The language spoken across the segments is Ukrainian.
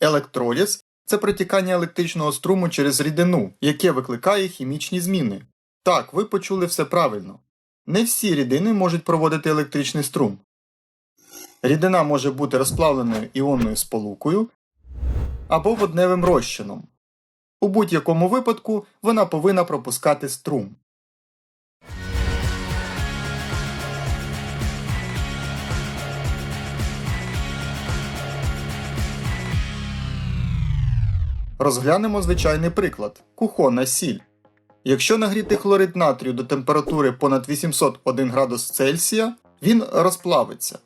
Електроліз це протікання електричного струму через рідину, яке викликає хімічні зміни. Так, ви почули все правильно. Не всі рідини можуть проводити електричний струм. Рідина може бути розплавленою іонною сполукою або водневим розчином. У будь-якому випадку вона повинна пропускати струм. Розглянемо звичайний приклад кухонна сіль. Якщо нагріти хлорид натрію до температури понад 801 градус Цельсія, він розплавиться.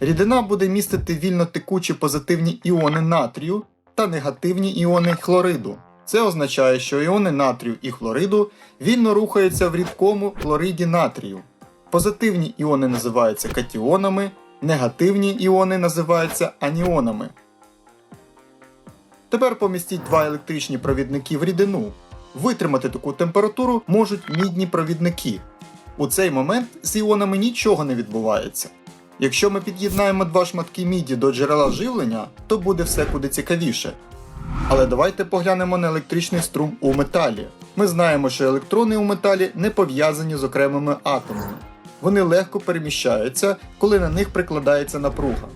Рідина буде містити вільно текучі позитивні іони натрію та негативні іони хлориду. Це означає, що іони натрію і хлориду вільно рухаються в рідкому хлориді натрію. Позитивні іони називаються катіонами, негативні іони називаються аніонами. Тепер помістіть два електричні провідники в рідину. Витримати таку температуру можуть мідні провідники. У цей момент з іонами нічого не відбувається. Якщо ми під'єднаємо два шматки міді до джерела живлення, то буде все куди цікавіше. Але давайте поглянемо на електричний струм у металі. Ми знаємо, що електрони у металі не пов'язані з окремими атомами. Вони легко переміщаються, коли на них прикладається напруга.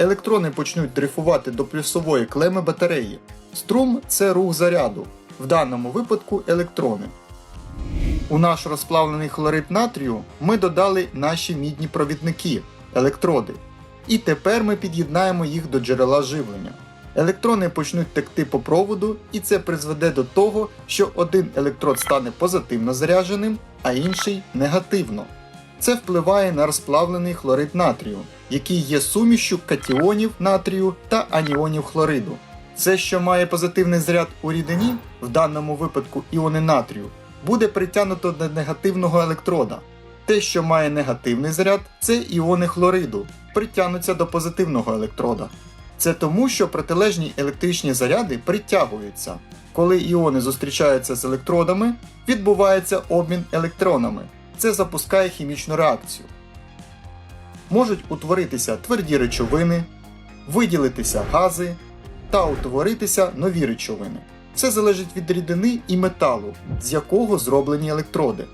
Електрони почнуть дрейфувати до плюсової клеми батареї. Струм це рух заряду, в даному випадку електрони. У наш розплавлений хлорид натрію ми додали наші мідні провідники електроди. І тепер ми під'єднаємо їх до джерела живлення. Електрони почнуть текти по проводу, і це призведе до того, що один електрод стане позитивно зарядженим, а інший негативно. Це впливає на розплавлений хлорид натрію, який є сумішчю катіонів натрію та аніонів хлориду. Це, що має позитивний заряд у рідині, в даному випадку іони натрію, буде притягнуто до негативного електрода. Те, що має негативний заряд, це іони хлориду, притягнуться до позитивного електрода. Це тому, що протилежні електричні заряди притягуються. Коли іони зустрічаються з електродами, відбувається обмін електронами. Це запускає хімічну реакцію. Можуть утворитися тверді речовини, виділитися гази та утворитися нові речовини. Це залежить від рідини і металу, з якого зроблені електроди.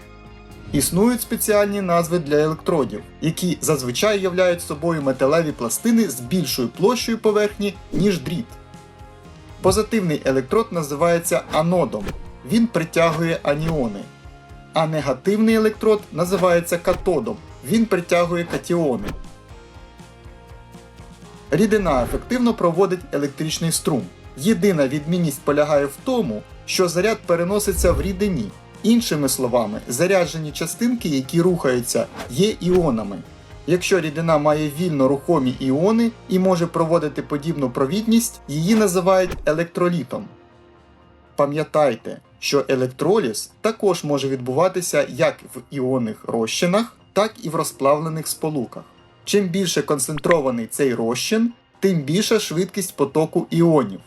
Існують спеціальні назви для електродів, які зазвичай являють собою металеві пластини з більшою площею поверхні, ніж дріт. Позитивний електрод називається анодом, він притягує аніони. А негативний електрод називається катодом, він притягує катіони. Рідина ефективно проводить електричний струм. Єдина відмінність полягає в тому, що заряд переноситься в рідині. Іншими словами, заряджені частинки, які рухаються, є іонами. Якщо рідина має вільно рухомі іони і може проводити подібну провідність, її називають електролітом. Пам'ятайте, що електроліз також може відбуватися як в іонних розчинах, так і в розплавлених сполуках. Чим більше концентрований цей розчин, тим більша швидкість потоку іонів.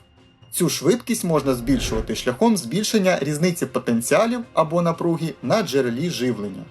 Цю швидкість можна збільшувати шляхом збільшення різниці потенціалів або напруги на джерелі живлення.